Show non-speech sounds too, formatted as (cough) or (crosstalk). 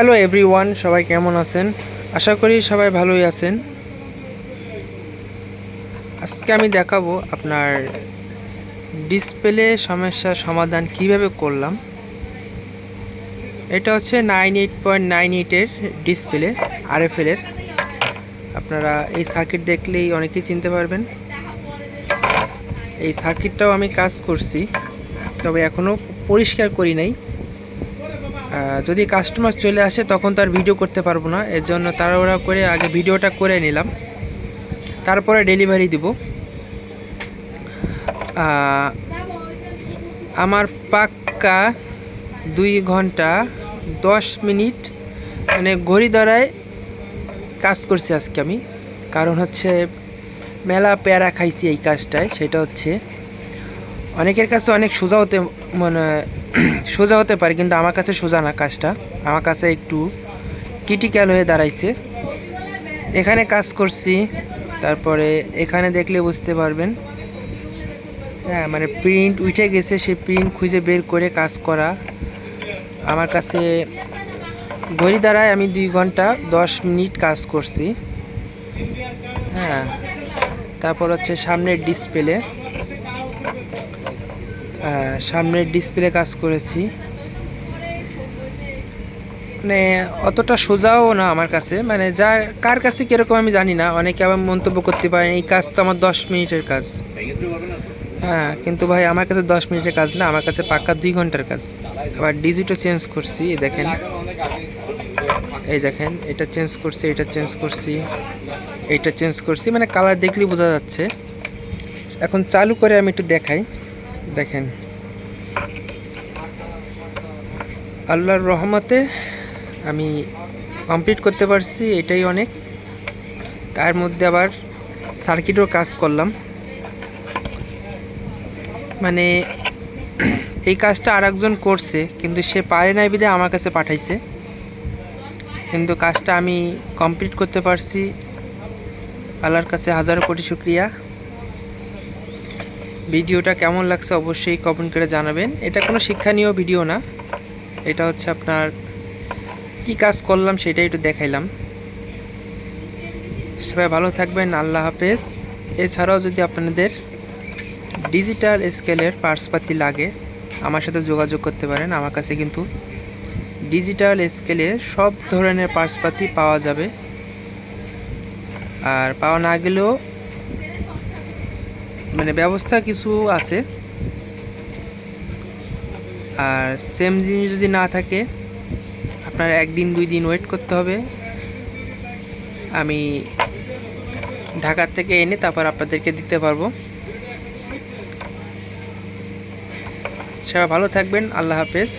Hello everyone সবাই কেমন আছেন? আশা করি সবাই ভালোই আছেন। আজকে আমি দেখাবো আপনার ডিসপ্লে সমস্যার সমাধান কীভাবে করলাম। এটা হচ্ছে নাইন এইট পয়েন্ট নাইন এইটের ডিসপ্লে আরএফএলের আপনারা এই সার্কিট দেখলেই অনেকেই চিনতে পারবেন। এই সার্কিটটাও আমি কাজ করছি, তবে এখনও পরিষ্কার করি নাই। যদি কাস্টমার চলে আসে, তখন তার ভিডিও করতে পারব না। এর জন্য তাড়াহুড়া করে আগে ভিডিওটা করে নিলাম। তারপরে ডেলিভারি দিব। আমার পাক্কা দুই ঘণ্টা, দশ মিনিট মানে ঘড়ি দ্বারায় কাজ করছি আজকে আমি। কারণ হচ্ছে মেলা প্যারা খাইছি এই কাজটায়, সেটা হচ্ছে অনেকের কাছে অনেক সোজা হতে মানে (clears throat) সোজা হতে পারে, কিন্তু আমার কাছে সোজা না কাজটা। আমার কাছে একটু ক্রিটিক্যাল হয়ে দাঁড়াইছে। এখানে কাজ করছি, তারপরে এখানে দেখলে বুঝতে পারবেন। হ্যাঁ মানে প্রিন্ট উঠে গেছে, সে প্রিন্ট খুঁজে বের করে কাজ করা। আমার কাছে ঘড়ি দ্বারায় আমি দুই ঘণ্টা দশ মিনিট কাজ করছি। হ্যাঁ তারপর হচ্ছে সামনের ডিসপ্লে সামনের ডিসপ্লে কাজ করেছি। মানে অতটা সোজাও না আমার কাছে। মানে যা কার কাছে কীরকম আমি জানি না। অনেকে আবার মন্তব্য করতে পারেন, এই কাজ তো আমার দশ মিনিটের কাজ। হ্যাঁ কিন্তু ভাই, আমার কাছে দশ মিনিটের কাজ না। আমার কাছে পাক্কা দুই ঘণ্টার কাজ। আবার ডিজিটও চেঞ্জ করছি দেখেন। এই দেখেন, এটা চেঞ্জ করছি, এটা চেঞ্জ করছি, এটা চেঞ্জ করছি। মানে কালার দেখলেই বোঝা যাচ্ছে। এখন চালু করে আমি একটু দেখাই। দেখেন। আল্লাহর রহমতে আমি কমপ্লিট করতে পারছি, এটাই অনেক। তার মধ্যে আবার সার্কিটও কাজ করলাম। মানে এই কাজটা আর একজন করছে, কিন্তু সে পারে নাই বিধে আমার কাছে পাঠাইছে। কিন্তু কাজটা আমি কমপ্লিট করতে পারছি। আল্লাহর কাছে হাজারো কোটি শুক্রিয়া। ভিডিওটা কেমন লাগছে অবশ্যই কমেন্ট করে জানাবেন। এটা কোনো শিক্ষণীয় ভিডিও না। এটা হচ্ছে আপনার কি কাজ করলাম সেটাই একটু দেখাইলাম। সবাই ভালো থাকবেন, আল্লাহ হাফেজ। এছাড়াও যদি আপনাদের ডিজিটাল স্কেলের পার্সপাতি লাগে, আমার সাথে যোগাযোগ করতে পারেন। আমার কাছে কিন্তু ডিজিটাল স্কেলে সব ধরনের পার্সপাতি পাওয়া যাবে। আর পাওয়া না গেলেও মানে ব্যবস্থা কিছু আছে। আর সেম জিনিস যদি না থাকে, আপনার একদিন, দুই দিন ওয়েট করতে হবে। আমি ঢাকার থেকে এনে তারপর আপনাদেরকে দিতে পারব। সবাই ভালো থাকবেন, আল্লাহ হাফেজ।